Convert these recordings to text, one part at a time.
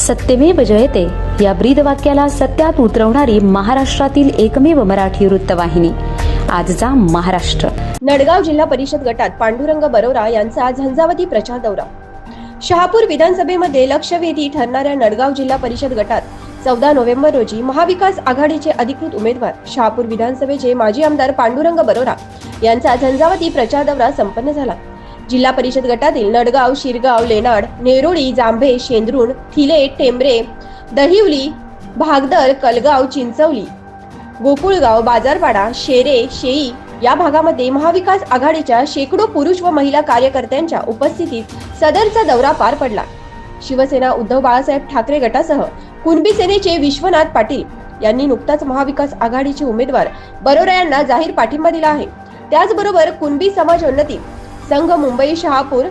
सत्यमेव जयते. या ब्रीद वाक्याला सत्यात उतरवणारी महाराष्ट्रातील एकमेव मराठी वृत्तवाहिनी. आजचा महाराष्ट्र. नडगाव जिल्हा परिषद गटात पांडुरंग बरोरा यांचा झंझावती प्रचार दौरा. शहापूर विधानसभेमध्ये लक्षवेधी ठरणाऱ्या नडगाव जिल्हा परिषद गटात चौदा नोव्हेंबर रोजी महाविकास आघाडीचे अधिकृत उमेदवार शहापूर विधानसभेचे माजी आमदार पांडुरंग बरोरा यांचा झंझावती प्रचार दौरा संपन्न झाला. जिल्हा परिषद गटातील नडगाव शिरगाव लेनाड नेरोळी जांभे शेंद्रुण थिले टेंबरे दहिवली भागदर कलगाव चिंचवली गोकुळगाव बाजारपाडा शेरे शेई या भागामध्ये महाविकास आघाडीच्या शेकडो पुरुष व महिला कार्यकर्त्यांच्या उपस्थितीत सदरचा दौरा पार पडला. शिवसेना उद्धव बाळासाहेब ठाकरे गटासह कुणबी सेनेचे विश्वनाथ पाटील यांनी नुकताच महाविकास आघाडीचे उमेदवार बरोरा यांना जाहीर पाठिंबा दिला आहे. त्याचबरोबर कुणबी समाजोन्नती संघ मुंबई शहापूर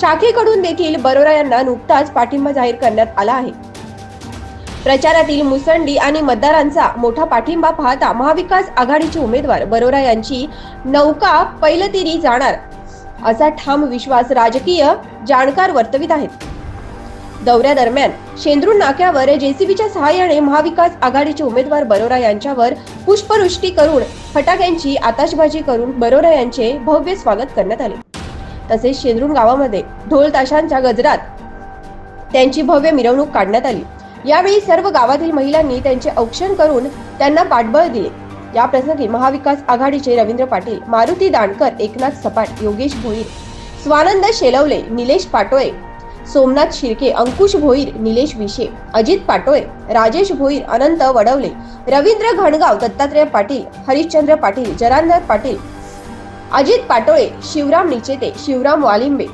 शाखेकडून देखील बरोरा यांना नुकताच पाठिंबा जाहीर करण्यात आला आहे. प्रचारातील मुसंडी आणि मतदारांचा मोठा पाठिंबा पाहता महाविकास आघाडीचे उमेदवार बरोरा यांची नौका पैलतीरी जाणार असा ठाम विश्वास राजकीय जाणकार वर्तवित आहेत. दौऱ्यादरम्यान शेंद्रू नाक्यावर जेसीबीच्या सहाय्याने महाविकास आघाडीचे उमेदवार बरोरा यांच्यावर पुष्पवृष्टी करून फटाक्यांची आताशबाजी करून बरोरा यांचे भव्य स्वागत करण्यात आले. तसेच शेंद्रुण गावामध्ये ढोल ताशांच्या गजरात त्यांची भव्य मिरवणूक काढण्यात आली. यावेळी सर्व गावातील महिलांनी त्यांचे औक्षण करून त्यांना पाठबळ दिले. या प्रसंगी महाविकास आघाडीचे रवींद्र पाटील मारुती दांडकर एकनाथ सपाट योगेश भोईर स्वानंद शेलवले निलेश पाटोळे सोमनाथ शिर्के अंकुश भोईर निलेश विशे अजित पाटोळे राजेश भोईर अनंत वडवले रवींद्र घणगाव दत्तात्रय पाटील हरिश्चंद्र पाटील जरांधर पाटील अजित पाटोळे शिवराम निचेते शिवराम वालिंबे.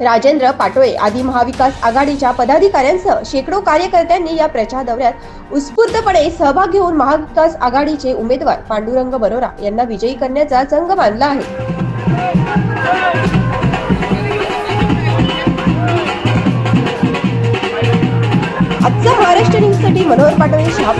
राजेंद्र पाटोळे आदी महाविकास आघाडीच्या पदाधिकाऱ्यांसह शेकडो कार्यकर्त्यांनी या प्रचार दौऱ्यात उत्स्फूर्तपणे सहभाग घेऊन महाविकास आघाडीचे उमेदवार पांडुरंग बरोरा यांना विजयी करण्याचा चंग मानला आहे. आजचा महाराष्ट्र न्यूजसाठी मनोहर पाटोळे शहा